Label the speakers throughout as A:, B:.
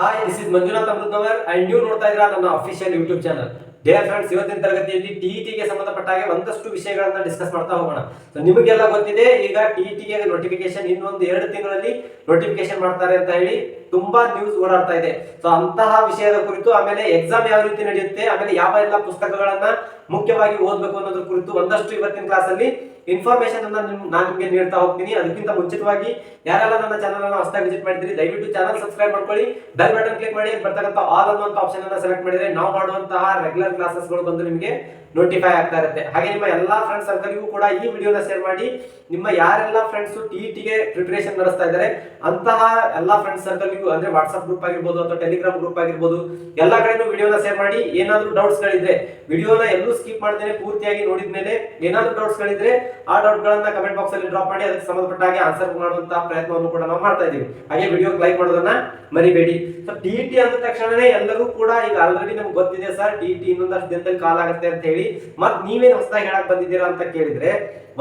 A: Hi this is Manjunath Amruthanavar and ನೀವು ನೋಡ್ತಾ ಇದ್ದೀರಾ ನನ್ನ official YouTube channel dear friends ಇವತ್ತಿನ ತರಗತಿಯಲ್ಲಿ ಟಿಇಟಿಗೆ ಸಂಬಂಧಪಟ್ಟ ಹಾಗೆ ಒಂದಷ್ಟು ವಿಷಯಗಳನ್ನ ಡಿಸ್ಕಸ್ ಮಾಡ್ತಾ ಹೋಗೋಣ. ಸೊ ನಿಮಗೆಲ್ಲ ಗೊತ್ತಿದೆ, ಈಗ ಟಿಇಟಿಗೆ ನೋಟಿಫಿಕೇಶನ್ ಇನ್ನೊಂದು ಎರಡು ತಿಂಗಳಲ್ಲಿ ನೋಟಿಫಿಕೇಶನ್ ಮಾಡ್ತಾರೆ ಅಂತ ಹೇಳಿ ತುಂಬಾ ನ್ಯೂಸ್ ಓಡಾಡ್ತಾ ಇದೆ. ಸೊ ಅಂತಹ ವಿಷಯದ ಕುರಿತು ಆಮೇಲೆ ಎಕ್ಸಾಮ್ ಯಾವ ರೀತಿ ನಡೆಯುತ್ತೆ, ಆಮೇಲೆ ಯಾವ ಎಲ್ಲ ಪುಸ್ತಕಗಳನ್ನ ಮುಖ್ಯವಾಗಿ ಓದ್ಬೇಕು ಅನ್ನೋದ್ರ ಕುರಿತು ಒಂದಷ್ಟು ಇವತ್ತಿನ ಕ್ಲಾಸ್ ಅಲ್ಲಿ ಇನ್ಫಾರ್ಮೇಶನ್ ಅನ್ನ ನಾನು ನಿಮಗೆ ನೀಡ್ತಾ ಹೋಗ್ತೀನಿ. ಅದಕ್ಕಿಂತ ಮುಂಚಿತವಾಗಿ ಯಾರೆಲ್ಲ ನನ್ನ ಚಾನಲ್ ಅನ್ನ ಹೊಸದಾಗಿ ವಿಸಿಟ್ ಮಾಡಿದ್ರಿ ದಯವಿಟ್ಟು ಚಾನಲ್ ಸಬ್ಸ್ಕ್ರೈಬ್ ಮಾಡ್ಕೊಳ್ಳಿ. ಬೆಲ್ ಬಟನ್ ಕ್ಲಿಕ್ ಮಾಡಿ ಬರ್ತಕ್ಕಂಥ ಆಲ್ ಅನ್ನುವಂತ ಆಪ್ಷನ್ ಅನ್ನ ಸೆಲೆಕ್ಟ್ ಮಾಡಿದ್ರೆ ನಾವು ಮಾಡುವಂತಹ ರೆಗ್ಯುಲರ್ ಕ್ಲಾಸಸ್ಗಳು ಬಂದು ನಿಮಗೆ ನೋಟಿಫೈ ಆಗ್ತಾ ಇರುತ್ತೆ. ಹಾಗೆ ನಿಮ್ಮ ಎಲ್ಲಾ ಫ್ರೆಂಡ್ಸ್ ಸರ್ಕಲ್ಗೂ ಕೂಡ ಈ ವಿಡಿಯೋನ ಶೇರ್ ಮಾಡಿ. ನಿಮ್ಮ ಯಾರೆಲ್ಲ ಫ್ರೆಂಡ್ಸ್ ಟಿಇಟಿಗೆ ಪ್ರಿಪರೇಷನ್ ನಡೆಸ್ತಾ ಇದ್ದಾರೆ, ಅಂತಹ ಎಲ್ಲಾ ಫ್ರೆಂಡ್ಸ್ ಸರ್ಕಲ್ಗೂ ಅಂದ್ರೆ ವಾಟ್ಸ್ಆಪ್ ಗ್ರೂಪ್ ಆಗಿರ್ಬೋದು ಅಥವಾ ಟೆಲಿಗ್ರಾಮ್ ಗ್ರೂಪ್ ಆಗಿರ್ಬೋದು, ಎಲ್ಲ ಕಡೆನೂ ವಿಡಿಯೋನ ಶೇರ್ ಮಾಡಿ. ಏನಾದ್ರೂ ಡೌಟ್ಸ್ ಗಳಿದ್ರೆ ವಿಡಿಯೋನ ಎಲ್ಲೂ ಸ್ಕಿಪ್ ಮಾಡ್ದೇನೆ ಪೂರ್ತಿಯಾಗಿ ನೋಡಿದ್ಮೇಲೆ ಏನಾದ್ರೂ ಡೌಟ್ಸ್ ಗಳಿದ್ರೆ, ಆ ಡೌಟ್ ಗಳನ್ನ ಕಮೆಂಟ್ ಬಾಕ್ಸ್ ಅಲ್ಲಿ ಡ್ರಾಪ್ ಮಾಡಿ, ಅದಕ್ಕೆ ಸಂಬಂಧಪಟ್ಟ ಹಾಗೆ ಆನ್ಸರ್ ಮಾಡುವಂತಹ ಪ್ರಯತ್ನವನ್ನು ಕೂಡ ನಾವು ಮಾಡ್ತಾ ಇದ್ದೀವಿ. ಹಾಗೆ ವಿಡಿಯೋ ಲೈಕ್ ಮಾಡೋದನ್ನ ಮರಿಬೇಡಿ. ಸೊ ಟಿಇಟಿ ಅಂದ ತಕ್ಷಣನೇ ಎಲ್ಲರೂ ಕೂಡ ಈಗ ಆಲ್ರೆಡಿ ನಮ್ಗೆ ಗೊತ್ತಿದೆ, ಸರ್ ಟಿಇಟಿ ಇನ್ನೊಂದಷ್ಟು ದಿನದಲ್ಲಿ ಕಾಲ್ ಆಗುತ್ತೆ ಅಂತ ಹೇಳಿ ಮತ್ ನೀವೇನು ಹೊಸದಾಗಿ ಹೇಳಕ್ ಬಂದಿದ್ದೀರಾ ಅಂತ ಕೇಳಿದ್ರೆ,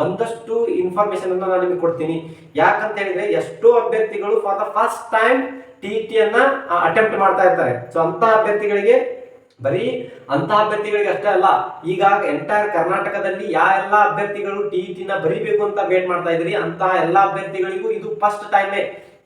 A: ಒಂದಷ್ಟು ಇನ್ಫಾರ್ಮೇಶನ್ ಅನ್ನ ನಾನು ನಿಮಗೆ ಕೊಡ್ತೀನಿ. ಯಾಕಂತ ಹೇಳಿದ್ರೆ, ಎಷ್ಟೋ ಅಭ್ಯರ್ಥಿಗಳು for the first time T T ಅನ್ನ ಅಟೆಂಪ್ಟ್ ಮಾಡ್ತಾ ಇರ್ತಾರೆ. ಸೊ ಅಂತ ಅಭ್ಯರ್ಥಿಗಳಿಗೆ, ಬರೀ ಅಂತ ಅಭ್ಯರ್ಥಿಗಳಿಗೆ ಅಷ್ಟೇ ಅಲ್ಲ, ಈಗ ಎಂಟೈರ್ ಕರ್ನಾಟಕದಲ್ಲಿ ಯಾವ ಎಲ್ಲ ಅಭ್ಯರ್ಥಿಗಳು ಟಿ ನ ಬರೀಬೇಕು ಅಂತ ವೇಟ್ ಮಾಡ್ತಾ ಇದ್ರಿ ಅಂತ ಎಲ್ಲಾ ಅಭ್ಯರ್ಥಿಗಳಿಗೂ ಇದು ಫಸ್ಟ್ ಟೈಮೇ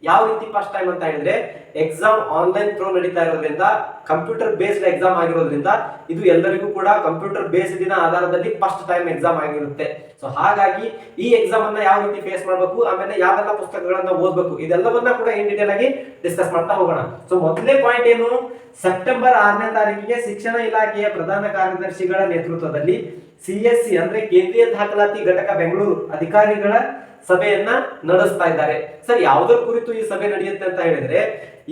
A: ಯಾವ ರೀತಿ ಫಸ್ಟ್ ಟೈಮ್ ಅಂತ ಹೇಳಿದ್ರೆ ಎಕ್ಸಾಮ್ ಆನ್ಲೈನ್ ಥ್ರೂ ನಡೀತಾ ಇರೋದ್ರಿಂದ ಕಂಪ್ಯೂಟರ್ ಬೇಸ್ಡ್ ಎಕ್ಸಾಮ್ ಆಗಿರೋದ್ರಿಂದ, ಇದು ಎಲ್ಲರಿಗೂ ಕೂಡ ಕಂಪ್ಯೂಟರ್ ಬೇಸ್ಡ್ ಆಧಾರದಲ್ಲಿ ಫಸ್ಟ್ ಟೈಮ್ ಎಕ್ಸಾಮ್ ಆಗಿರುತ್ತೆ. ಸೊ ಹಾಗಾಗಿ ಈ ಎಕ್ಸಾಮ್ ಅನ್ನ ಯಾವ ರೀತಿ ಫೇಸ್ ಮಾಡಬೇಕು, ಆಮೇಲೆ ಯಾವೆಲ್ಲ ಪುಸ್ತಕಗಳನ್ನ ಓದಬೇಕು, ಇದೆಲ್ಲವನ್ನ ಕೂಡ ಇನ್ ಡೀಟೇಲ್ ಆಗಿ ಡಿಸ್ಕಸ್ ಮಾಡ್ತಾ ಹೋಗೋಣ. ಸೊ ಮೊದಲನೇ ಪಾಯಿಂಟ್ ಏನು? ಸೆಪ್ಟೆಂಬರ್ ಆರನೇ ತಾರೀಕಿಗೆ ಶಿಕ್ಷಣ ಇಲಾಖೆಯ ಪ್ರಧಾನ ಕಾರ್ಯದರ್ಶಿಗಳ ನೇತೃತ್ವದಲ್ಲಿ ಸಿಎಸ್ಸಿ ಅಂದ್ರೆ ಕೇಂದ್ರೀಯ ದಾಖಲಾತಿ ಘಟಕ ಬೆಂಗಳೂರು ಅಧಿಕಾರಿಗಳ ಸಭೆಯನ್ನ ನಡೆಸ್ತಾ ಇದ್ದಾರೆ. ಸರ್, ಯಾವುದರ ಕುರಿತು ಈ ಸಭೆ ನಡೆಯುತ್ತೆ ಅಂತ ಹೇಳಿದ್ರೆ,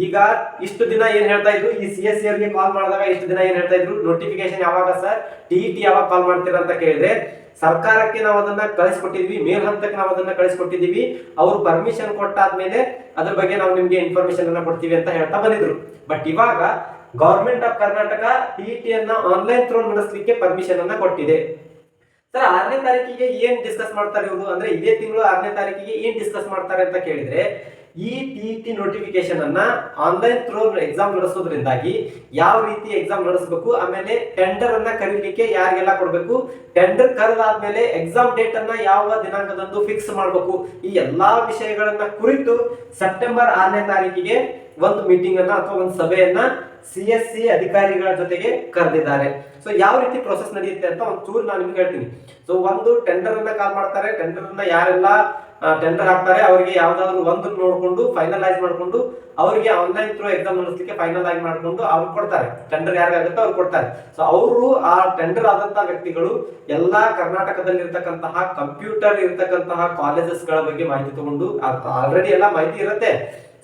A: ಈಗ ಇಷ್ಟು ದಿನ ಏನ್ ಹೇಳ್ತಾ ಇದ್ರು? ಈ ಸಿ ಎಸ್ ಅವರಿಗೆ ಕಾಲ್ ಮಾಡಿದಾಗ ಇಷ್ಟು ದಿನ ಏನ್ ಹೇಳ್ತಾ ಇದ್ರು? ನೋಟಿಫಿಕೇಶನ್ ಯಾವಾಗ ಸರ್? ಟಿ ಟಿ ಯಾವಾಗ ಕಾಲ್ ಮಾಡ್ತೀರಾ ಅಂತ ಕೇಳಿದ್ರೆ, ಸರ್ಕಾರಕ್ಕೆ ನಾವು ಅದನ್ನ ಕಳಿಸ್ಕೊಟ್ಟಿದ್ವಿ, ಮೇಲ್ ಹಂತಕ್ಕೆ ನಾವು ಅದನ್ನ ಕಳಿಸ್ಕೊಟ್ಟಿದೀವಿ. ಅವ್ರು ಪರ್ಮಿಷನ್ ಕೊಟ್ಟಾದ್ಮೇಲೆ ಅದ್ರ ಬಗ್ಗೆ ನಾವು ನಿಮ್ಗೆ ಇನ್ಫಾರ್ಮೇಶನ್ ಅನ್ನ ಕೊಡ್ತೀವಿ ಅಂತ ಹೇಳ್ತಾ ಬಂದಿದ್ರು. ಬಟ್ ಇವಾಗ ಗವರ್ಮೆಂಟ್ ಆಫ್ ಕರ್ನಾಟಕ ಟಿ ಅನ್ನ ಆನ್ಲೈನ್ ಥ್ರೂ ನಡೆಸಲಿಕ್ಕೆ ಪರ್ಮಿಷನ್ ಅನ್ನ ಕೊಟ್ಟಿದೆ. ಸರ್, ಆರನೇ ತಾರೀಕಿಗೆ ಏನ್ ಡಿಸ್ಕಸ್ ಮಾಡ್ತಾರೆ ಇವರು? ಅಂದ್ರೆ ಇದೇ ತಿಂಗಳು ಆರನೇ ತಾರೀಕಿಗೆ ಏನ್ ಡಿಸ್ಕಸ್ ಮಾಡ್ತಾರೆ ಅಂತ ಕೇಳಿದ್ರೆ, ಈ ಟಿ ಟಿ ನೋಟಿಫಿಕೇಶನ್ ಅನ್ನ ಆನ್ಲೈನ್ ಥ್ರೂ ಎಕ್ಸಾಮ್ ನಡೆಸೋದ್ರಿಂದಾಗಿ ಯಾವ ರೀತಿ ಎಕ್ಸಾಮ್ ನಡೆಸಬೇಕು, ಆಮೇಲೆ ಟೆಂಡರ್ ಅನ್ನ ಕರೀಲಿಕ್ಕೆ ಯಾರಿಗೆಲ್ಲ ಕೊಡಬೇಕು ಟೆಂಡರ್ ಕರೆದಾದ್ಮೇಲೆ ಎಕ್ಸಾಮ್ ಡೇಟ್ ಅನ್ನ ಯಾವ ದಿನಾಂಕದಂದು ಫಿಕ್ಸ್ ಮಾಡಬೇಕು, ಈ ಎಲ್ಲಾ ವಿಷಯಗಳನ್ನ ಕುರಿತು ಸೆಪ್ಟೆಂಬರ್ ಆರನೇ ತಾರೀಕಿಗೆ ಒಂದು ಮೀಟಿಂಗ್ ಅನ್ನ ಅಥವಾ ಒಂದು ಸಭೆಯನ್ನ ಸಿ ಎಸ್ ಸಿ ಅಧಿಕಾರಿಗಳ ಜೊತೆಗೆ ಕರೆದಿದ್ದಾರೆ. ಸೊ ಯಾವ ರೀತಿ ಪ್ರೊಸೆಸ್ ನಡೆಯುತ್ತೆ ಅಂತ ಒಂದು ಚೂರು ನಾನು ನಿಮ್ಗೆ ಹೇಳ್ತೀನಿ. ಸೊ ಒಂದು ಟೆಂಡರ್ ಅನ್ನ ಕಾಲ್ ಮಾಡ್ತಾರೆ ಟೆಂಡರ್ ಅನ್ನ ಯಾರೆಲ್ಲ ಟೆಂಡರ್ ಹಾಕ್ತಾರೆ, ಅವರಿಗೆ ಯಾವ್ದಾದ್ರು ಒಂದು ನೋಡಿಕೊಂಡು ಫೈನಲೈಸ್ ಮಾಡ್ಕೊಂಡು ಅವರಿಗೆ ಆನ್ಲೈನ್ ಥ್ರೂ ಎಕ್ಸಾಮ್ ನಡೆಸಲಿಕ್ಕೆ ಫೈನಲ್ ಆಗಿ ಮಾಡ್ಕೊಂಡು ಅವ್ರು ಕೊಡ್ತಾರೆ. ಟೆಂಡರ್ ಯಾರಿಗಾಗುತ್ತೋ ಅವ್ರು ಕೊಡ್ತಾರೆ. ಸೊ ಅವರು ಆ ಟೆಂಡರ್ ಆದಂತಹ ವ್ಯಕ್ತಿಗಳು ಎಲ್ಲಾ ಕರ್ನಾಟಕದಲ್ಲಿ ಇರ್ತಕ್ಕಂತಹ ಕಂಪ್ಯೂಟರ್ ಇರ್ತಕ್ಕಂತಹ ಕಾಲೇಜಸ್ಗಳ ಬಗ್ಗೆ ಮಾಹಿತಿ ತಗೊಂಡು ಆಲ್ರೆಡಿ ಎಲ್ಲ ಮಾಹಿತಿ ಇರುತ್ತೆ.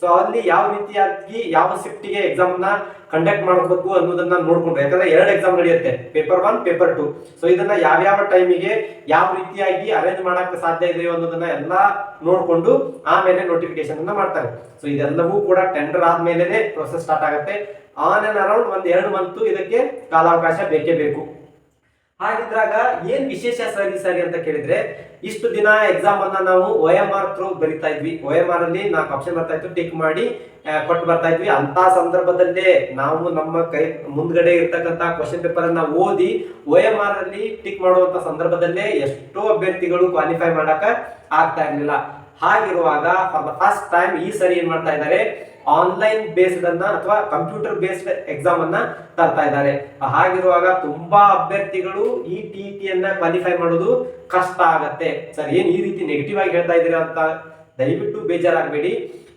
A: ಸೊ ಅಲ್ಲಿ ಯಾವ ರೀತಿಯಾಗಿ ಯಾವ ಶಿಫ್ಟಿಗೆ ಎಕ್ಸಾಮ್ನ ಕಂಡಕ್ಟ್ ಮಾಡಬೇಕು ಅನ್ನೋದನ್ನ ನೋಡ್ಕೊಂಡು ಯಾಕಂದ್ರೆ ಎರಡು ಎಕ್ಸಾಮ್ ನಡೆಯುತ್ತೆ. Paper one paper two so ಇದನ್ನ ಯಾವ್ಯಾವ ಟೈಮಿಗೆ ಯಾವ ರೀತಿಯಾಗಿ ಅರೇಂಜ್ ಮಾಡಕ್ ಸಾಧ್ಯ ಇದೆ ಅನ್ನೋದನ್ನ ಎಲ್ಲ ನೋಡ್ಕೊಂಡು ಆಮೇಲೆ ನೋಟಿಫಿಕೇಶನ್ ಅನ್ನ ಮಾಡ್ತಾರೆ. ಸೊ ಇದೆಲ್ಲವೂ ಕೂಡ ಟೆಂಡರ್ ಆದ್ಮೇಲೆ ಪ್ರೊಸೆಸ್ ಸ್ಟಾರ್ಟ್ ಆಗುತ್ತೆ. ಆನ್ ಅಂಡ್ ಅರೌಂಡ್ ಒಂದ್ ಎರಡು ಮಂತ್ ಇದಕ್ಕೆ ಕಾಲಾವಕಾಶ ಬೇಕೇ ಬೇಕು. ಹಾಗಿದ್ರಾಗ ಏನ್ ವಿಶೇಷ ಸರಿ ಸರಿ ಅಂತ ಕೇಳಿದ್ರೆ, ಇಷ್ಟು ದಿನ ಎಕ್ಸಾಮ್ ಅನ್ನ ನಾವು ಒ ಎಂ ಆರ್ ಥ್ರೂ ಬರಿತಾ ಇದ್ವಿ. ಒ ಎಂ ಆರ್ ಅಲ್ಲಿ ನಾಲ್ಕು ಆಪ್ಷನ್ ಬರ್ತಾ ಇತ್ತು ಟಿಕ್ ಮಾಡಿ ಕೊಟ್ಟು ಬರ್ತಾ ಇದ್ವಿ. ಅಂತ ಸಂದರ್ಭದಲ್ಲೇ ನಾವು ನಮ್ಮ ಕೈ, ಮುಂದ್ಗಡೆ ಇರ್ತಕ್ಕಂತ ಕ್ವಶನ್ ಪೇಪರ್ ಅನ್ನ ಓದಿ ಒ ಎಂ ಆರ್ ಅಲ್ಲಿ ಟಿಕ್ ಮಾಡುವಂತ ಸಂದರ್ಭದಲ್ಲೇ ಎಷ್ಟೋ ಅಭ್ಯರ್ಥಿಗಳು ಕ್ವಾಲಿಫೈ ಮಾಡಕ ಆಗ್ತಾ ಇರ್ಲಿಲ್ಲ. ಹಾಗಿರುವಾಗ ಫಾರ್ ದ ಫಸ್ಟ್ ಟೈಮ್ ಈ ಸರಿ ಏನ್ ಮಾಡ್ತಾ ಇದ್ದಾರೆ ಆನ್ಲೈನ್ ಬೇಸ್ಡ್ ಅನ್ನ ಅಥವಾ ಕಂಪ್ಯೂಟರ್ ಬೇಸ್ಡ್ ಎಕ್ಸಾಮ್ ಅನ್ನ ತರ್ತಾ ಇದ್ದಾರೆ. ಹಾಗಿರುವಾಗ ತುಂಬಾ ಅಭ್ಯರ್ಥಿಗಳು ಈ ಟಿ ಅನ್ನ ಕ್ವಾಲಿಫೈ ಮಾಡೋದು ಕಷ್ಟ ಆಗತ್ತೆ. ಸರ್, ಏನ್ ಈ ರೀತಿ ನೆಗೆಟಿವ್ ಆಗಿ ಹೇಳ್ತಾ ಇದ್ದೀರಾ ಅಂತ ದಯವಿಟ್ಟು ಬೇಜಾರಾಗಬೇಡಿ.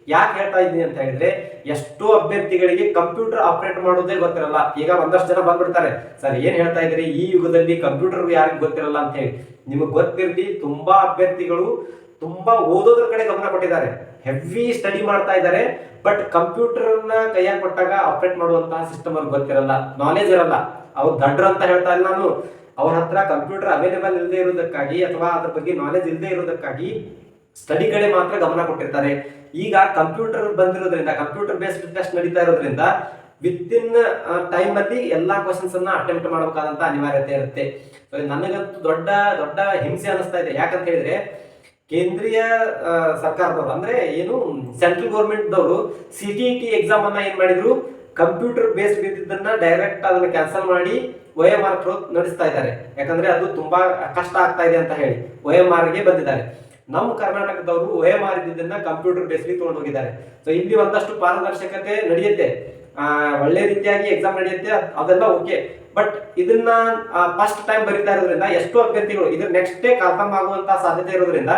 A: ಯಾಕೆ ಹೇಳ್ತಾ ಇದ್ದೀನಿ ಅಂತ ಹೇಳಿದ್ರೆ, ಎಷ್ಟೋ ಅಭ್ಯರ್ಥಿಗಳಿಗೆ ಕಂಪ್ಯೂಟರ್ ಆಪರೇಟ್ ಮಾಡೋದೇ ಗೊತ್ತಿರಲ್ಲ. ಈಗ ಒಂದಷ್ಟು ಜನ ಬಂದ್ಬಿಡ್ತಾರೆ. ಸರ್, ಏನ್ ಹೇಳ್ತಾ ಇದ್ರಿ ಈ ಯುಗದಲ್ಲಿ ಕಂಪ್ಯೂಟರ್ ಯಾರಿಗೂ ಗೊತ್ತಿರಲ್ಲ ಅಂತ ಹೇಳಿ. ನಿಮಗೆ ಗೊತ್ತಿರಲಿ, ತುಂಬಾ ಅಭ್ಯರ್ಥಿಗಳು ತುಂಬಾ ಓದೋದ್ರ ಕಡೆ ಗಮನ ಕೊಟ್ಟಿದ್ದಾರೆ. ಹೆವಿ ಸ್ಟಡಿ ಮಾಡ್ತಾ ಇದ್ದಾರೆ. ಬಟ್ ಕಂಪ್ಯೂಟರ್ನ ಕೈಯಾಗ ಕೊಟ್ಟಾಗ ಆಪರೇಟ್ ಮಾಡುವಂತಹ ಸಿಸ್ಟಮ್ ಅವ್ರಿಗೆ ಗೊತ್ತಿರಲ್ಲ. ನಾಲೆಜ್ ಇರಲ್ಲ. ಅವ್ರು ದಡ್ರ ಅಂತ ಹೇಳ್ತಾ ಇಲ್ಲ ನಾನು. ಅವ್ರ ಹತ್ರ ಕಂಪ್ಯೂಟರ್ ಅವೈಲೇಬಲ್ ಇಲ್ಲದೆ ಇರೋದಕ್ಕಾಗಿ ಅಥವಾ ಅದ್ರ ಬಗ್ಗೆ ನಾಲೆಜ್ ಇಲ್ಲದೆ ಇರೋದಕ್ಕಾಗಿ ಸ್ಟಡಿ ಕಡೆ ಮಾತ್ರ ಗಮನ ಕೊಟ್ಟಿರ್ತಾರೆ. ಈಗ ಕಂಪ್ಯೂಟರ್ ಬಂದಿರೋದ್ರಿಂದ ಕಂಪ್ಯೂಟರ್ ಬೇಸ್ಡ್ ಟೆಸ್ಟ್ ನಡೀತಾ ಇರೋದ್ರಿಂದ ವಿತ್ ಇನ್ ಟೈಮ್ ಅಲ್ಲಿ ಎಲ್ಲಾ ಕ್ವಶನ್ಸ್ ಅನ್ನ ಅಟೆಂಪ್ಟ್ ಮಾಡಬೇಕಾದಂತ ಅನಿವಾರ್ಯತೆ ಇರುತ್ತೆ. ನನಗಂತೂ ದೊಡ್ಡ ದೊಡ್ಡ ಹಿಂಸೆ ಅನಿಸ್ತಾ ಇದೆ. ಯಾಕಂತ ಹೇಳಿದ್ರೆ ಕೇಂದ್ರೀಯ ಸರ್ಕಾರದವರು. ಅಂದ್ರೆ ಏನು ಸೆಂಟ್ರಲ್ ಗೌರ್ಮೆಂಟ್ದವರು ಸಿ ಟಿ ಟಿ ಎಕ್ಸಾಮ್ ಅನ್ನ ಏನ್ ಮಾಡಿದ್ರು? ಕಂಪ್ಯೂಟರ್ ಬೇಸ್ ಇದ್ದಿದ್ದನ್ನ ಡೈರೆಕ್ಟ್ ಅದನ್ನ ಕ್ಯಾನ್ಸಲ್ ಮಾಡಿ ಒ ಎಂ ಆರ್ ಥ್ರೂ ನಡೆಸ್ತಾ ಇದ್ದಾರೆ. ಯಾಕಂದ್ರೆ ಅದು ತುಂಬಾ ಕಷ್ಟ ಆಗ್ತಾ ಇದೆ ಅಂತ ಹೇಳಿ ಒ ಎಂ ಗೆ ಬಂದಿದ್ದಾರೆ. ನಮ್ಮ ಕರ್ನಾಟಕದವರು ಒ ಎಂ ಆರ್ ಇದ್ದಿದ್ದನ್ನ ಕಂಪ್ಯೂಟರ್ ಬೇಸ್ಗೆ ತಗೊಂಡು ಹೋಗಿದ್ದಾರೆ. ಸೊ ಇಲ್ಲಿ ಒಂದಷ್ಟು ಪಾರದರ್ಶಕತೆ ನಡೆಯುತ್ತೆ. ಒಳ್ಳೆ ರೀತಿಯಾಗಿ ಎಕ್ಸಾಮ್ ನಡೆಯುತ್ತೆ. ಅದ್- ಅದೆಲ್ಲ ಓಕೆ ಬಟ್ ಇದನ್ನ ಫಸ್ಟ್ ಟೈಮ್ ಬರೀತಾ ಇರೋದ್ರಿಂದ ಎಷ್ಟೋ ಅಭ್ಯರ್ಥಿಗಳು ಇದ್ರ ನೆಕ್ಸ್ಟ್ ಡೇ ಕನ್ಫರ್ಮ್ ಆಗುವಂತ ಸಾಧ್ಯತೆ ಇರೋದ್ರಿಂದ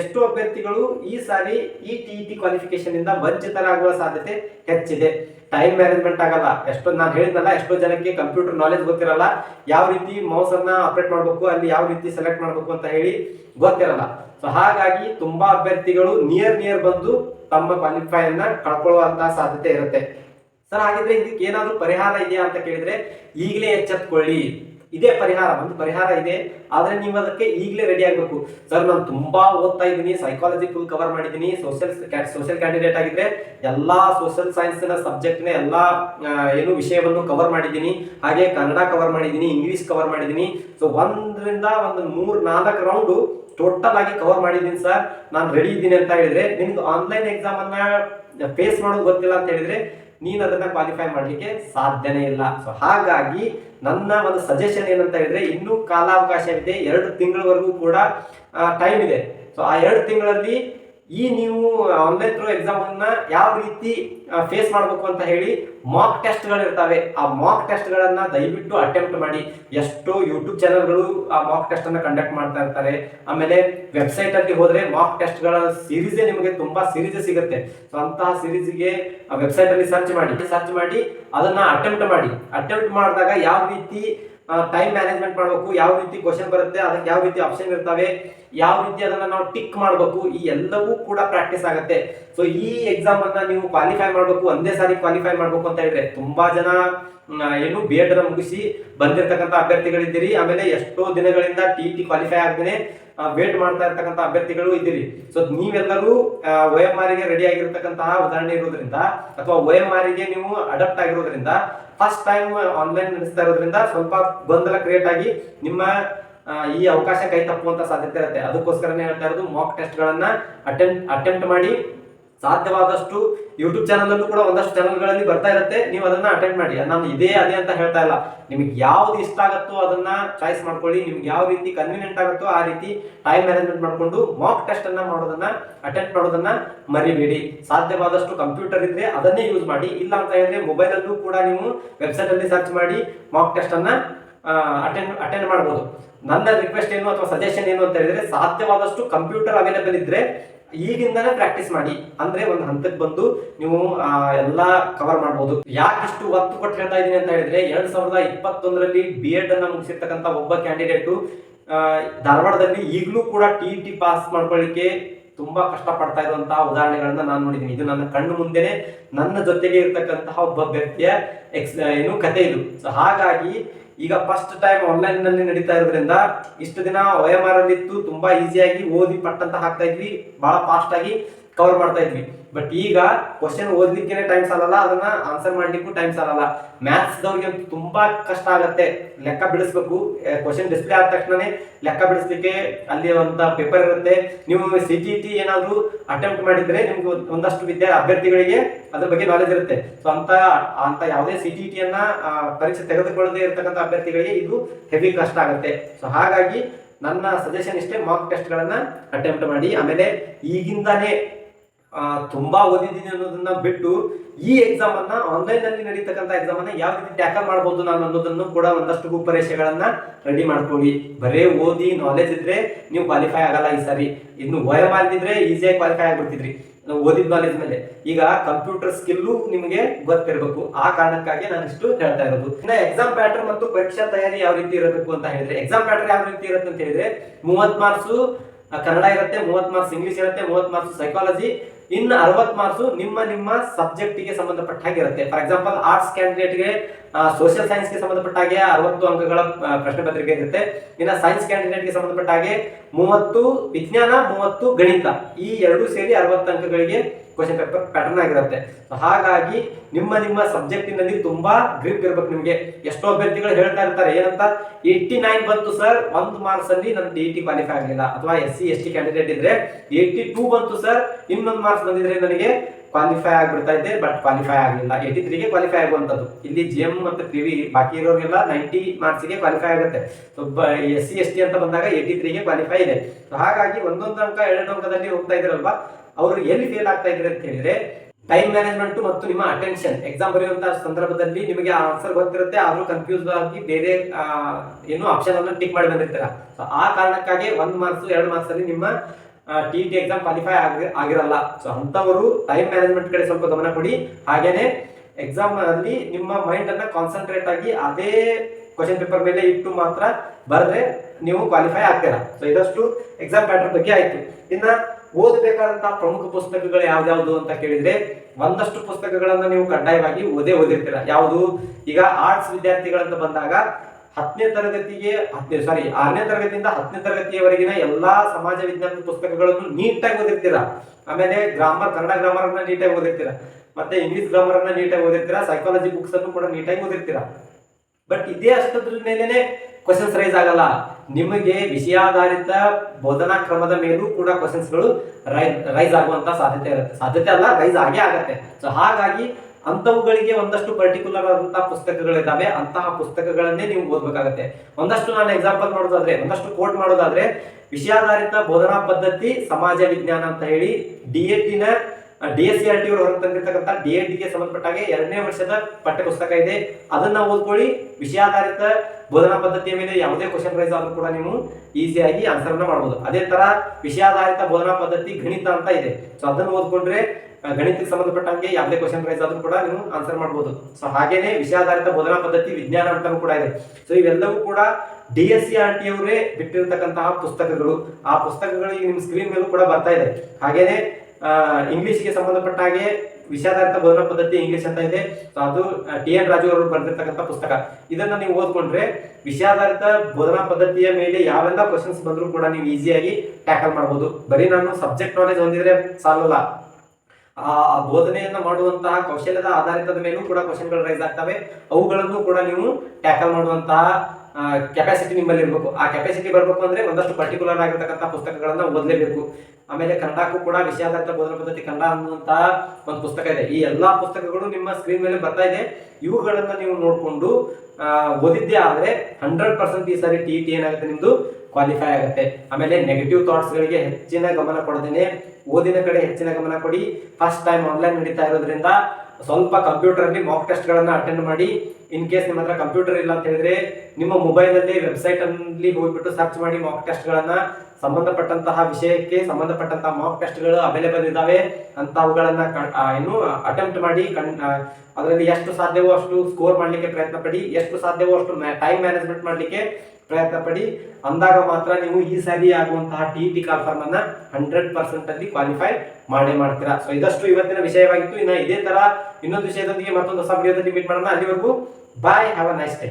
A: ಎಷ್ಟೋ ಅಭ್ಯರ್ಥಿಗಳು ಈ ಸಾರಿ ಈ ಟಿ ಟಿ ಕ್ವಾಲಿಫಿಕೇಶನ್ ಇಂದ ವಂಚಿತರಾಗುವ ಸಾಧ್ಯತೆ ಹೆಚ್ಚಿದೆ. ಟೈಮ್ ಮ್ಯಾನೇಜ್ಮೆಂಟ್ ಆಗಲ್ಲ. ಎಷ್ಟೋ, ನಾನು ಹೇಳಿದ್ನಲ್ಲ, ಎಷ್ಟೋ ಜನಕ್ಕೆ ಕಂಪ್ಯೂಟರ್ ನಾಲೆಜ್ ಗೊತ್ತಿರಲ್ಲ. ಯಾವ ರೀತಿ ಮೌಸ್ ಅನ್ನ ಆಪರೇಟ್ ಮಾಡಬೇಕು, ಅಲ್ಲಿ ಯಾವ ರೀತಿ ಸೆಲೆಕ್ಟ್ ಮಾಡಬೇಕು ಅಂತ ಹೇಳಿ ಗೊತ್ತಿರಲ್ಲ. ಸೊ ಹಾಗಾಗಿ ತುಂಬಾ ಅಭ್ಯರ್ಥಿಗಳು ನಿಯರ್ ನಿಯರ್ ಬಂದು ತಮ್ಮ ಕ್ವಾಲಿಫೈ ಅನ್ನ ಕಳ್ಕೊಳ್ಳುವಂತಹ ಸಾಧ್ಯತೆ ಇರುತ್ತೆ. ಸರ್, ಹಾಗಿದ್ರೆ ಇದಕ್ಕೆ ಏನಾದರೂ ಪರಿಹಾರ ಇದೆಯಾ ಅಂತ ಕೇಳಿದ್ರೆ, ಈಗಲೇ ಎಚ್ಚೆತ್ಕೊಳ್ಳಿ. ಇದೇ ಪರಿಹಾರ, ಒಂದು ಪರಿಹಾರ ಇದೆ. ಆದರೆ ನೀವು ಅದಕ್ಕೆ ಈಗಲೇ ರೆಡಿ ಆಗಬೇಕು. ಸರ್, ನಾನು ತುಂಬಾ ಓದ್ತಾ ಇದ್ದೀನಿ ಸೈಕಾಲಜಿ ಫುಲ್ ಕವರ್ ಮಾಡಿದ್ದೀನಿ. ಸೋಷಿಯಲ್ ಸೋಷಿಯಲ್ ಕ್ಯಾಂಡಿಡೇಟ್ ಆಗಿದ್ರೆ ಎಲ್ಲಾ ಸೋಷಿಯಲ್ ಸೈನ್ಸ್ನ ಎಲ್ಲ ಏನು ವಿಷಯವನ್ನು ಕವರ್ ಮಾಡಿದ್ದೀನಿ. ಹಾಗೆ ಕನ್ನಡ ಕವರ್ ಮಾಡಿದ್ದೀನಿ ಇಂಗ್ಲಿಷ್ ಕವರ್ ಮಾಡಿದ್ದೀನಿ. ಸೊ ಒಂದರಿಂದ ಒಂದು ಮೂರು, ನಾಲ್ಕು ರೌಂಡು ಟೋಟಲ್ ಆಗಿ ಕವರ್ ಮಾಡಿದ್ದೀನಿ ಸರ್. ನಾನು ರೆಡಿ ಇದ್ದೀನಿ ಅಂತ ಹೇಳಿದ್ರೆ, ನಿಮ್ದು ಆನ್ಲೈನ್ ಎಕ್ಸಾಮ್ ಅನ್ನ ಫೇಸ್ ಮಾಡೋದು ಗೊತ್ತಿಲ್ಲ ಅಂತ ಹೇಳಿದ್ರೆ ನೀನು ಅದನ್ನ ಕ್ವಾಲಿಫೈ ಮಾಡಲಿಕ್ಕೆ ಸಾಧ್ಯನೇ ಇಲ್ಲ. ಸೊ ಹಾಗಾಗಿ ನನ್ನ ಒಂದು ಸಜೆಷನ್ ಏನಂತ ಹೇಳಿದ್ರೆ ಇನ್ನೂ ಕಾಲಾವಕಾಶವಿದೆ. ಎರಡು ತಿಂಗಳವರೆಗೂ ಕೂಡ ಟೈಮ್ ಇದೆ. ಸೊ ಆ ಎರಡು ತಿಂಗಳಲ್ಲಿ ಈ ನೀವು ಆನ್ಲೈನ್ ಥ್ರೂ ಎಕ್ಸಾಮ್ ಅನ್ನ ಯಾವ ರೀತಿ ಫೇಸ್ ಮಾಡಬೇಕು ಅಂತ ಹೇಳಿ ಮಾಕ್ ಟೆಸ್ಟ್ಗಳು ಇರ್ತವೆ ಆ ಮಾಕ್ ಟೆಸ್ಟ್ಗಳನ್ನು ದಯವಿಟ್ಟು ಅಟೆಂಪ್ಟ್ ಮಾಡಿ. ಎಷ್ಟೋ ಯೂಟ್ಯೂಬ್ ಚಾನಲ್ಗಳು ಆ ಮಾಕ್ ಟೆಸ್ಟ್ ಅನ್ನ ಕಂಡಕ್ಟ್ ಮಾಡ್ತಾ ಇರ್ತಾರೆ. ಆಮೇಲೆ ವೆಬ್ಸೈಟ್ ಹೋದರೆ ಮಾಕ್ ಟೆಸ್ಟ್ಗಳ ಸೀರೀಸೇ ನಿಮಗೆ ತುಂಬಾ ಸೀರೀಸ್ ಸಿಗುತ್ತೆ. ಸೊ ಅಂತಹ ವೆಬ್ಸೈಟ್ ಅಲ್ಲಿ ಸರ್ಚ್ ಮಾಡಿ. ಸರ್ಚ್ ಮಾಡಿ, ಅದನ್ನ ಅಟೆಂಪ್ಟ್ ಮಾಡಿ. ಅಟೆಂಪ್ಟ್ ಮಾಡಿದಾಗ ಯಾವ ರೀತಿ ಟೈಮ್ ಮ್ಯಾನೇಜ್ಮೆಂಟ್ ಮಾಡಬೇಕು, ಯಾವ ರೀತಿ ಕ್ವಶನ್ ಬರುತ್ತೆ, ಅದಕ್ಕೆ ಯಾವ ರೀತಿ ಆಪ್ಷನ್ ಇರ್ತವೆ, ಯಾವ ರೀತಿ ಅದನ್ನ ನಾವು ಟಿಕ್ ಮಾಡಬೇಕು, ಈ ಎಲ್ಲವೂ ಕೂಡ ಪ್ರಾಕ್ಟೀಸ್ ಆಗುತ್ತೆ. ಸೊ ಈ ಎಕ್ಸಾಮ್ ಅನ್ನ ನೀವು ಕ್ವಾಲಿಫೈ ಮಾಡಬೇಕು, ಒಂದೇ ಸಾರಿ ಕ್ವಾಲಿಫೈ ಮಾಡಬೇಕು ಅಂತ ಹೇಳಿದ್ರೆ ತುಂಬಾ ಜನ ಏನು ಬಿ ಎಡ್ ಮುಗಿಸಿ ಬಂದಿರತಕ್ಕಂಥ ಅಭ್ಯರ್ಥಿಗಳಿದ್ದೀರಿ. ಆಮೇಲೆ ಎಷ್ಟೋ ದಿನಗಳಿಂದ ಟಿ ಟಿ ಕ್ವಾಲಿಫೈ ಆಗದೇ ವೇಟ್ ಮಾಡ್ತಾ ಇರ್ತಕ್ಕಂಥ ಅಭ್ಯರ್ಥಿಗಳು ಇದ್ದೀರಿ. ಸೊ ನೀವೆಲ್ಲರೂ ಗೆ ರೆಡಿ ಆಗಿರ್ತಕ್ಕಂತಹ ಉದಾಹರಣೆ ಇರೋದ್ರಿಂದ ಅಥವಾ ಗೆ ನೀವು ಅಡಾಪ್ಟ್ ಆಗಿರೋದ್ರಿಂದ ಫಸ್ಟ್ ಟೈಮ್ ಆನ್ಲೈನ್ ನಡೆಸ್ತಾ ಇರೋದ್ರಿಂದ ಸ್ವಲ್ಪ ಗೊಂದಲ ಕ್ರಿಯೇಟ್ ಆಗಿ ನಿಮ್ಮ ಈ ಅವಕಾಶ ಕೈ ತಪ್ಪುವಂತ ಸಾಧ್ಯತೆ ಇರುತ್ತೆ. ಅದಕ್ಕೋಸ್ಕರನೇ ಹೇಳ್ತಾ ಇರೋದು ಮಾಕ್ ಟೆಸ್ಟ್ ಗಳನ್ನ ಅಟೆಂಪ್ಟ್ ಮಾಡಿ ಸಾಧ್ಯವಾದಷ್ಟು ಯೂಟ್ಯೂಬ್ ಚಾನಲ್ ಅಲ್ಲೂ ಕೂಡ ಒಂದಷ್ಟು ಚಾನಲ್ಗಳಲ್ಲಿ ಬರ್ತಾ ಇರುತ್ತೆ. ನೀವು ಅದನ್ನ ಅಟೆಂಡ್ ಮಾಡಿ. ನಾನು ಇದೇ ಅದೇ ಅಂತ ಹೇಳ್ತಾ ಇಲ್ಲ. ನಿಮಗೆ ಯಾವ್ದು ಇಷ್ಟ ಆಗುತ್ತೋ ಅದನ್ನ ಚಾಯ್ಸ್ ಮಾಡ್ಕೊಳ್ಳಿ. ನಿಮ್ಗೆ ಯಾವ ರೀತಿ ಕನ್ವೀನಿಯಂಟ್ ಆಗುತ್ತೋ ಆ ರೀತಿ ಟೈಮ್ ಮ್ಯಾನೇಜ್ಮೆಂಟ್ ಮಾಡಿಕೊಂಡು ಮಾಕ್ ಟೆಸ್ಟ್ ಅನ್ನ ಮಾಡೋದನ್ನ ಅಟೆಂಡ್ ಮಾಡೋದನ್ನ ಮರಿಬೇಡಿ. ಸಾಧ್ಯವಾದಷ್ಟು ಕಂಪ್ಯೂಟರ್ ಇದ್ರೆ ಅದನ್ನೇ ಯೂಸ್ ಮಾಡಿ. ಇಲ್ಲ ಅಂತ ಹೇಳಿದ್ರೆ ಮೊಬೈಲ್ ಅಲ್ಲೂ ಕೂಡ ನೀವು ವೆಬ್ಸೈಟ್ ಅಲ್ಲಿ ಸರ್ಚ್ ಮಾಡಿ ಮಾಕ್ ಟೆಸ್ಟ್ ಅನ್ನ ಅಟೆಂಡ್ ಅಟೆಂಡ್ ಮಾಡ್ಬೋದು. ನನ್ನ ರಿಕ್ವೆಸ್ಟ್ ಏನು ಅಥವಾ ಸಜೆಷನ್ ಏನು ಅಂತ ಹೇಳಿದ್ರೆ ಸಾಧ್ಯವಾದಷ್ಟು ಕಂಪ್ಯೂಟರ್ ಅವೈಲೇಬಲ್ ಇದ್ರೆ ಈಗಿಂದಾನೇ ಪ್ರಾಕ್ಟೀಸ್ ಮಾಡಿ. ಅಂದ್ರೆ ಒಂದು ಹಂತಕ್ಕೆ ಬಂದು ನೀವು ಎಲ್ಲ ಕವರ್ ಮಾಡಬಹುದು ಯಾಕಿಷ್ಟು ಒತ್ತು ಕೊಟ್ಟು ಹೇಳ್ತಾ ಇದ್ದೀನಿ ಅಂತ ಹೇಳಿದ್ರೆ, ಎರಡ್ ಸಾವಿರದ ಇಪ್ಪತ್ತೊಂದರಲ್ಲಿ ಬಿ ಎಡ್ ಅನ್ನ ಮುಗಿಸಿರ್ತಕ್ಕಂಥ ಒಬ್ಬ ಕ್ಯಾಂಡಿಡೇಟು ಧಾರವಾಡದಲ್ಲಿ ಈಗಲೂ ಕೂಡ ಟಿ ಟಿ ಪಾಸ್ ಮಾಡ್ಕೊಳ್ಳಿಕ್ಕೆ ತುಂಬಾ ಕಷ್ಟ ಪಡ್ತಾ ಇರುವಂತಹ ಉದಾಹರಣೆಗಳನ್ನ ನಾನು ನೋಡಿದ್ದೀನಿ. ಇದು ನನ್ನ ಕಣ್ಣು ಮುಂದೆನೆ ನನ್ನ ಜೊತೆಗೆ ಇರ್ತಕ್ಕಂತಹ ಒಬ್ಬ ವ್ಯಕ್ತಿಯ ಎಕ್ಸ್ ಏನು ಕತೆ ಇದು. ಸೊ ಹಾಗಾಗಿ ಈಗ ಫಸ್ಟ್ ಟೈಮ್ ಆನ್ಲೈನ್ನಲ್ಲಿ ನಡೀತಾ ಇರೋದ್ರಿಂದ ಇಷ್ಟು ದಿನ ಆರ್ ಅಲ್ಲಿ ಇತ್ತು ತುಂಬಾ ಈಸಿಯಾಗಿ ಓದಿ ಪಟ್ಟಂತ ಹಾಕ್ತಾ ಇದ್ವಿ, ಬಹಳ ಫಾಸ್ಟ್ ಆಗಿ. ಕವರ್ ಮಾಡ್ತಾ ಇದ್ವಿ. ಬಟ್ ಈಗ ಕ್ವಶನ್ ಓದ್ಲಿಕ್ಕೆ ಟೈಮ್ ಸಾಲಲ್ಲ, ಅದನ್ನ ಆನ್ಸರ್ ಮಾಡ್ಲಿಕ್ಕೂ ಟೈಮ್ ಸಾಲಲ್ಲ. ಮ್ಯಾಥ್ಸ್ ದವ್ರಿಗೆ ತುಂಬಾ ಕಷ್ಟ ಆಗತ್ತೆ. ಲೆಕ್ಕ ಬಿಡಿಸ್ಬೇಕು. ಕ್ವಶನ್ ಡಿಸ್ಪ್ಲೇ ಆದ ತಕ್ಷಣನೇ ಲೆಕ್ಕ ಬಿಡಿಸ್ಲಿಕ್ಕೆ ಅಲ್ಲಿ ಒಂದು ಪೇಪರ್ ಇರುತ್ತೆ. ನೀವು ಸಿ ಟಿ ಟಿ ಏನಾದ್ರು ಅಟೆಂಪ್ಟ್ ಮಾಡಿದ್ರೆ ನಿಮ್ಗೆ ಒಂದ್- ಒಂದಷ್ಟು ವಿದ್ಯಾ, ಅಭ್ಯರ್ಥಿಗಳಿಗೆ ಅದ್ರ ಬಗ್ಗೆ ನಾಲೆಜ್ ಇರುತ್ತೆ. ಸೊ ಅಂತ ಅಂತ ಯಾವುದೇ ಸಿ ಟಿ ಟಿಯನ್ನ ಪರೀಕ್ಷೆ ತೆಗೆದುಕೊಳ್ಳದೆ ಇರತಕ್ಕಂಥ ಅಭ್ಯರ್ಥಿಗಳಿಗೆ ಇದು ಹೆವಿ ಕಷ್ಟ ಆಗುತ್ತೆ. ಸೊ ಹಾಗಾಗಿ ನನ್ನ ಸಜೆಷನ್ ಇಷ್ಟೇ ಮಾಕ್ ಟೆಸ್ಟ್ಗಳನ್ನ ಅಟೆಂಪ್ಟ್ ಮಾಡಿ. ಆಮೇಲೆ ಈಗಿಂದಾನೇ ತುಂಬಾ ಓದಿದ್ದೀನಿ ಅನ್ನೋದನ್ನ ಬಿಟ್ಟು ಈ ಎಕ್ಸಾಮ್ ಅನ್ನ ಆನ್ಲೈನ್ನಲ್ಲಿ ನಡೀತಕ್ಕಂಥ ಎಕ್ಸಾಮ್ ಅನ್ನ ಯಾವ ರೀತಿ ಟ್ಯಾಕಲ್ ಮಾಡಬಹುದು ನಾನು ಅನ್ನೋದನ್ನು ಕೂಡ ಒಂದಷ್ಟು ಉಪರೇಷೆಗಳನ್ನ ರೆಡಿ ಮಾಡ್ಕೊಳ್ಳಿ. ಬರೇ ಓದಿ ನಾಲೆಜ್ ಇದ್ರೆ ನೀವು ಕ್ವಾಲಿಫೈ ಆಗಲ್ಲ ಈ ಸಾರಿ. ಇನ್ನು ವಯ ಮಾಡಿದ್ರೆ ಈಸಿಯಾಗಿ ಕ್ವಾಲಿಫೈ ಆಗ್ಬಿಡ್ತಿದ್ರಿ. ಓದಿದ ನಾಲೆಜ್ ಮೇಲೆ. ಈಗ ಕಂಪ್ಯೂಟರ್ ಸ್ಕಿಲ್ಲು ನಿಮಗೆ ಗೊತ್ತಿರಬೇಕು. ಆ ಕಾರಣಕ್ಕಾಗಿ ನಾನು ಇಷ್ಟು ಹೇಳ್ತಾ ಇರೋದು. ಇನ್ನ ಎಕ್ಸಾಮ್ ಪ್ಯಾಟರ್ನ್ ಮತ್ತು ಪರೀಕ್ಷಾ ತಯಾರಿ ಯಾವ ರೀತಿ ಇರಬೇಕು ಅಂತ ಹೇಳಿದ್ರೆ ಎಕ್ಸಾಮ್ ಪ್ಯಾಟರ್ನ್ ಯಾವ ರೀತಿ ಇರುತ್ತೆ ಅಂತ ಹೇಳಿದ್ರೆ ಮೂವತ್ ಮಾರ್ಕ್ಸ್ ಕನ್ನಡ ಇರುತ್ತೆ ಮೂವತ್ ಮಾರ್ಕ್ಸ್ ಇಂಗ್ಲಿಷ್ ಇರುತ್ತೆ ಮೂವತ್ ಮಾರ್ಕ್ಸ್ ಸೈಕಾಲಜಿ ಇನ್ನು ಅರವತ್ ಮಾರ್ಕ್ಸ್ ನಿಮ್ಮ ನಿಮ್ಮ ಸಬ್ಜೆಕ್ಟ್ಗೆ ಸಂಬಂಧಪಟ್ಟ ಹಾಗೆ ಇರುತ್ತೆ. ಫಾರ್ ಎಕ್ಸಾಂಪಲ್ ಆರ್ಟ್ಸ್ ಕ್ಯಾಂಡಿಡೇಟ್ಗೆ ಸೋಷಿಯಲ್ ಸೈನ್ಸ್ಗೆ ಸಂಬಂಧಪಟ್ಟ ಹಾಗೆ ಅರವತ್ತು ಅಂಕಗಳ ಪ್ರಶ್ನೆ ಪತ್ರಿಕೆ ಇರುತ್ತೆ. ಇನ್ನು ಸೈನ್ಸ್ ಕ್ಯಾಂಡಿಡೇಟ್ಗೆ ಸಂಬಂಧಪಟ್ಟ ಹಾಗೆ ಮೂವತ್ತು ವಿಜ್ಞಾನ, ಮೂವತ್ತು ಗಣಿತ. ಈ ಎರಡು ಸೇರಿ ಅರವತ್ತು ಅಂಕಗಳಿಗೆ ಕ್ವಶನ್ ಪೇಪರ್ ಪ್ಯಾಟರ್ನ್ ಆಗಿರುತ್ತೆ. ಹಾಗಾಗಿ ನಿಮ್ಮ ನಿಮ್ಮ ಸಬ್ಜೆಕ್ಟಿನಲ್ಲಿ ತುಂಬಾ ಗ್ರಿಪ್ ಇರ್ಬೇಕು ನಿಮಗೆ. ಎಷ್ಟೋ ಅಭ್ಯರ್ಥಿಗಳು ಹೇಳ್ತಾ ಇರ್ತಾರೆ, ಏನಂತ? ಏಯ್ಟಿ ನೈನ್ ಬಂತು ಸರ್ ಒಂದು ಮಾರ್ಕ್ಸ್ ಅಲ್ಲಿ ನನ್ನ ಡಿ ಟಿ ಕ್ವಾಲಿಫೈ ಆಗಲಿಲ್ಲ. ಅಥವಾ S C S T candidate ಇದ್ರೆ ಏಯ್ಟಿ ಟೂ ಬಂತು ಸರ್ ಇನ್ನೊಂದು ಮಾರ್ಕ್ಸ್ ಬಂದಿದ್ರೆ ನನಗೆ ಕ್ವಾಲಿಫೈ ಆಗ್ಬಿಡ್ತಾ ಇದ್ದೆ ಬಟ್ ಕ್ವಾಲಿಫೈ ಆಗಲಿಲ್ಲ. ಏಯ್ಟಿ ತ್ರೀಗೆ ಕ್ವಾಲಿಫೈ ಆಗುವಂಥದ್ದು. ಇಲ್ಲಿ ಜಿ ಎಂ ಮತ್ತು ವಿ ಬಾಕಿ ಇರೋರಿಗೆಲ್ಲ ನೈಂಟಿ ಮಾರ್ಕ್ಸ್ಗೆ ಕ್ವಾಲಿಫೈ ಆಗುತ್ತೆ. ಎಸ್ ಸಿ ಎಸ್ ಟಿ ಅಂತ ಬಂದಾಗ ಏಯ್ಟಿ ತ್ರೀಗೆ ಕ್ವಾಲಿಫೈ ಇದೆ. ಹಾಗಾಗಿ ಒಂದೊಂದು ಅಂಕ, ಎರಡು ಅಂಕದಲ್ಲಿ ಹೋಗ್ತಾ ಇದ್ರಲ್ವಾ ಅವರು ಎಲ್ಲಿ ಫೇಲ್ ಆಗ್ತಾ ಇದ್ರೆ ಅಂತ ಹೇಳಿದ್ರೆ ಟೈಮ್ ಮ್ಯಾನೇಜ್ಮೆಂಟ್ ಮತ್ತು ನಿಮ್ಮ ಅಟೆನ್ಷನ್ ಎಕ್ಸಾಮ್ ಬರೆಯುವಂತಹ ಸಂದರ್ಭದಲ್ಲಿ ನಿಮಗೆ ಆನ್ಸರ್ ಗೊತ್ತಿರುತ್ತೆ, ಆದ್ರೂ ಕನ್ಫ್ಯೂಸ್ ಆಗಿ ಬೇರೆ ಏನು ಆಪ್ಷನ್ ಅನ್ನು ಟಿಕ್ ಮಾಡಿ ಬಂದಿರ್ತೀರ. ಸೊ ಆ ಕಾರಣಕ್ಕಾಗಿ ಒಂದ್ ಮಾರ್ಕ್ಸ್ ಎರಡು ಮಾರ್ಕ್ಸ್ ಅಲ್ಲಿ ನಿಮ್ಮ ಟಿ ಟಿ ಎಕ್ಸಾಮ್ ಕ್ವಾಲಿಫೈ ಆಗಿ, ಆಗಿರಲ್ಲ. ಸೊ ಅಂತವರು ಟೈಮ್ ಮ್ಯಾನೇಜ್ಮೆಂಟ್ ಕಡೆ ಸ್ವಲ್ಪ ಗಮನ ಕೊಡಿ. ಹಾಗೇನೆ ಎಕ್ಸಾಮ್ ಅಲ್ಲಿ ನಿಮ್ಮ ಮೈಂಡ್ ಅನ್ನ ಕಾನ್ಸಂಟ್ರೇಟ್ ಆಗಿ ಅದೇ ಕ್ವಶನ್ ಪೇಪರ್ ಮೇಲೆ ಇಟ್ಟು ಮಾತ್ರ ಬರೆದ್ರೆ ನೀವು ಕ್ವಾಲಿಫೈ ಆಗ್ತೀರಾ. ಸೊ ಇದಷ್ಟು ಎಕ್ಸಾಮ್ ಪ್ಯಾಟರ್ನ್ ಬಗ್ಗೆ ಆಯ್ತು. ಇನ್ನ ಓದಬೇಕಾದಂತಹ ಪ್ರಮುಖ ಪುಸ್ತಕಗಳು ಯಾವ್ದಾವ್ದು ಅಂತ ಕೇಳಿದ್ರೆ ಒಂದಷ್ಟು ಪುಸ್ತಕಗಳನ್ನ ನೀವು ಕಡ್ಡಾಯವಾಗಿ ಓದೇ ಓದಿರ್ತೀರ. ಯಾವುದು? ಈಗ ಆರ್ಟ್ಸ್ ವಿದ್ಯಾರ್ಥಿಗಳಂತ ಬಂದಾಗ ಹತ್ತನೇ ತರಗತಿಗೆ ಹತ್ತನೇ ಸಾರಿ ಆರನೇ ತರಗತಿಯಿಂದ ಹತ್ತನೇ ತರಗತಿಯವರೆಗಿನ ಎಲ್ಲಾ ಸಮಾಜ ವಿಜ್ಞಾನದ ಪುಸ್ತಕಗಳನ್ನು ನೀಟಾಗಿ ಓದಿರ್ತೀರ. ಆಮೇಲೆ ಗ್ರಾಮರ್ ಕನ್ನಡ ಗ್ರಾಮರ್ ಅನ್ನ ನೀಟಾಗಿ ಓದಿರ್ತೀರ. ಮತ್ತೆ ಇಂಗ್ಲಿಷ್ ಗ್ರಾಮರ್ ಅನ್ನ ನೀಟಾಗಿ ಓದಿರ್ತೀರ. ಸೈಕಾಲಜಿ ಬುಕ್ಸ್ ಅನ್ನು ಕೂಡ ನೀಟಾಗಿ ಓದಿರ್ತೀರ. ಬಟ್ ಇದೇ ಅಷ್ಟದ್ರ ಮೇಲೆನೆ ಕ್ವಶನ್ಸ್ ರೈಸ್ ಆಗಲ್ಲ. ನಿಮಗೆ ವಿಷಯಾಧಾರಿತ ಬೋಧನಾ ಕ್ರಮದ ಮೇಲೂ ಕೂಡ ಕ್ವಶನ್ಸ್ಗಳು ರೈಸ್ ಆಗುವಂತ ಸಾಧ್ಯತೆ ಇರುತ್ತೆ. ಸಾಧ್ಯತೆ ಅಲ್ಲ ರೈಸ್ ಆಗೇ ಆಗತ್ತೆ. ಸೊ ಹಾಗಾಗಿ ಅಂತವುಗಳಿಗೆ ಒಂದಷ್ಟು ಪರ್ಟಿಕ್ಯುಲರ್ ಆದಂತಹ ಪುಸ್ತಕಗಳಿದ್ದಾವೆ. ಅಂತಹ ಪುಸ್ತಕಗಳನ್ನೇ ನೀವು ಓದ್ಬೇಕಾಗತ್ತೆ. ಒಂದಷ್ಟು ನಾನು ಎಕ್ಸಾಂಪಲ್ ಮಾಡೋದಾದ್ರೆ, ಒಂದಷ್ಟು ಕೋಟ್ ಮಾಡೋದಾದ್ರೆ, ವಿಷಯಾಧಾರಿತ ಬೋಧನಾ ಪದ್ಧತಿ, ಸಮಾಜ ವಿಜ್ಞಾನ ಅಂತ ಹೇಳಿ D A ಟಿನ D S C R T ಅವರು ಹೊರತಂದಿರ್ತಕ್ಕಂಥ ಡಿ ಎಡ್ಗೆ ಸಂಬಂಧಪಟ್ಟಾಗೆ ಎರಡನೇ ವರ್ಷದ ಪಠ್ಯ ಪುಸ್ತಕ ಇದೆ. ಅದನ್ನ ಓದ್ಕೊಳ್ಳಿ. ವಿಷಯಾಧಾರಿತ ಬೋಧನಾ ಪದ್ಧತಿಯ ಮೇಲೆ ಯಾವುದೇ ಕ್ವಶನ್ ರೈಸ್ ಆದರೂ ಕೂಡ ನೀವು ಈಸಿಯಾಗಿ ಆನ್ಸರ್ ಅನ್ನ ಮಾಡಬಹುದು ಅದೇ ತರ ವಿಷಯಾಧಾರಿತ ಬೋಧನಾ ಪದ್ಧತಿ ಗಣಿತ ಅಂತ ಇದೆ. ಸೊ ಅದನ್ನ ಓದ್ಕೊಂಡ್ರೆ ಗಣಿತಕ್ಕೆ ಸಂಬಂಧಪಟ್ಟಂಗೆ ಯಾವುದೇ ಕ್ವಶನ್ ರೈಸ್ ಆದರೂ ಕೂಡ ನೀವು ಆನ್ಸರ್ ಮಾಡಬಹುದು ಸೊ ಹಾಗೇನೆ ವಿಷಯಾಧಾರಿತ ಬೋಧನಾ ಪದ್ಧತಿ, ವಿಜ್ಞಾನ ಅಂತಾನು ಕೂಡ ಇದೆ. ಸೊ ಇವೆಲ್ಲವೂ ಕೂಡ D S C R T ಅವರೇ ಬಿಟ್ಟಿರತಕ್ಕಂತಹ ಪುಸ್ತಕಗಳು. ಆ ಪುಸ್ತಕಗಳು ಈಗ ನಿಮ್ಮ ಸ್ಕ್ರೀನ್ ಮೇಲೂ ಕೂಡ ಬರ್ತಾ ಇದೆ. ಹಾಗೇನೆ ಇಂಗ್ಲಿಷ್ಗೆ ಸಂಬಂಧಪಟ್ಟ ಹಾಗೆ ವಿಷಯಾಧಾರಿತ ಬೋಧನಾ ಪದ್ಧತಿ ಇಂಗ್ಲಿಷ್ ಅಂತ ಇದೆ? ಸೊ ಅದು ಟಿ ಎನ್ ರಾಜು ಅವರು ಬರೆದಿರ್ತಕ್ಕಂಥ ಪುಸ್ತಕ. ಇದನ್ನ ನೀವು ಓದ್ಕೊಂಡ್ರೆ ವಿಷಯಾಧಾರಿತ ಬೋಧನಾ ಪದ್ಧತಿಯ ಮೇಲೆ ಯಾವೆಲ್ಲ ಕ್ವಶನ್ಸ್ ಬಂದರೂ ಕೂಡ ನೀವು ಈಸಿಯಾಗಿ ಟ್ಯಾಕಲ್ ಮಾಡಬಹುದು ಬರೀ ನಾನು ಸಬ್ಜೆಕ್ಟ್ ನಾಲೆಜ್ ಹೊಂದಿದ್ರೆ ಸಾಲಲ್ಲ. ಆ, ಬೋಧನೆಯನ್ನ ಮಾಡುವಂತಹ ಕೌಶಲ್ಯದ ಆಧಾರಿತದ ಮೇಲೂ ಕೂಡ ಕ್ವಶನ್ಗಳು ರೈಸ್ ಆಗ್ತವೆ. ಅವುಗಳನ್ನು ಕೂಡ ನೀವು ಟ್ಯಾಕಲ್ ಮಾಡುವಂತಹ ಕೆಪಾಸಿಟಿ ನಿಮ್ಮಲ್ಲಿ ಇರಬೇಕು. ಆ ಕೆಪಾಸಿಟಿ ಬರಬೇಕು ಅಂದ್ರೆ ಒಂದಷ್ಟು ಪರ್ಟಿಕ್ಯುಲರ್ ಆಗಿರ್ತಕ್ಕಂಥ ಪುಸ್ತಕಗಳನ್ನ ಓದಲೇಬೇಕು. ಆಮೇಲೆ ಕನ್ನಡಕ್ಕೂ ಕೂಡ ವಿಷಯಾಧಾರಿತ ಬೋಧನಾ ಪದ್ಧತಿ ಕನ್ನಡ ಅನ್ನುವಂತಹ ಒಂದು ಪುಸ್ತಕ ಇದೆ. ಈ ಎಲ್ಲಾ ಪುಸ್ತಕಗಳು ನಿಮ್ಮ ಸ್ಕ್ರೀನ್ ಮೇಲೆ ಬರ್ತಾ ಇದೆ. ಇವುಗಳನ್ನ ನೀವು ನೋಡಿಕೊಂಡು ಓದಿದ್ದೆ ಆದ್ರೆ ಹಂಡ್ರೆಡ್ ಪರ್ಸೆಂಟ್ ಈ ಸಾರಿ ಟಿ ಟಿ ಏನಾಗುತ್ತೆ ನಿಮ್ದು? ಕ್ವಾಲಿಫೈ ಆಗುತ್ತೆ. ಆಮೇಲೆ ನೆಗೆಟಿವ್ ಥಾಟ್ಸ್ ಗಳಿಗೆ ಹೆಚ್ಚಿನ ಗಮನ ಕೊಡದೇನೆ ಓದಿನ ಕಡೆ ಹೆಚ್ಚಿನ ಗಮನ ಕೊಡಿ. ಫಸ್ಟ್ ಟೈಮ್ ಆನ್ಲೈನ್ ನಡೀತಾ ಇರೋದ್ರಿಂದ ಸ್ವಲ್ಪ ಕಂಪ್ಯೂಟರ್ ಅಲ್ಲಿ ಮಾಕ್ ಟೆಸ್ಟ್ ಗಳನ್ನ ಅಟೆಂಡ್ ಮಾಡಿ ಇನ್ ಕೇಸ್ ನಿಮ್ಮ ಹತ್ರ ಕಂಪ್ಯೂಟರ್ ಇಲ್ಲ ಅಂತ ಹೇಳಿದ್ರೆ, ನಿಮ್ಮ ಮೊಬೈಲ್ ಅಲ್ಲಿ ವೆಬ್ಸೈಟ್ ಅಲ್ಲಿ ಹೋಗ್ಬಿಟ್ಟು ಸರ್ಚ್ ಮಾಡಿ ಮಾಕ್ ಟೆಸ್ಟ್ ಗಳನ್ನ, ಸಂಬಂಧಪಟ್ಟಂತಹ ವಿಷಯಕ್ಕೆ ಸಂಬಂಧಪಟ್ಟಂತಹ ಮಾಕ್ ಟೆಸ್ಟ್ಗಳು ಅವೈಲೇಬಲ್ ಇದ್ದಾವೆ ಅಂತ ಅವುಗಳನ್ನು ಏನು ಅಟೆಂಪ್ಟ್ ಮಾಡಿ ಕಣ್ ಅದರಲ್ಲಿ ಎಷ್ಟು ಸಾಧ್ಯವೋ ಅಷ್ಟು ಸ್ಕೋರ್ ಮಾಡ್ಲಿಕ್ಕೆ ಪ್ರಯತ್ನ ಪಡಿ ಎಷ್ಟು ಸಾಧ್ಯವೋ ಅಷ್ಟು ಟೈಮ್ ಮ್ಯಾನೇಜ್ಮೆಂಟ್ ಮಾಡ್ಲಿಕ್ಕೆ ಪ್ರಯತ್ನ ಪಡಿ ಅಂದಾಗ ಮಾತ್ರ ನೀವು ಈ ಸಾರಿ ಆಗುವಂತಹ ಟಿ ಟಿ ಕಾಲ್ಫಾರ್ಮ್ ಅನ್ನ ಹಂಡ್ರೆಡ್ ಪರ್ಸೆಂಟ್ ಅಲ್ಲಿ ಕ್ವಾಲಿಫೈ ಮಾಡೇ ಮಾಡ್ತೀರಾ. ಸೊ ಇದಷ್ಟು ಇವತ್ತಿನ ವಿಷಯವಾಗಿತ್ತು. ಇನ್ನು ಇದೇ ತರ ಇನ್ನೊಂದು ವಿಷಯದೊಂದಿಗೆ ಮತ್ತೊಂದು ಹೊಸ ವಿಡಿಯೋದಲ್ಲಿ ಮೀಟ್ ಮಾಡೋಣ. ಅಲ್ಲಿವರೆಗೂ bye have a nice day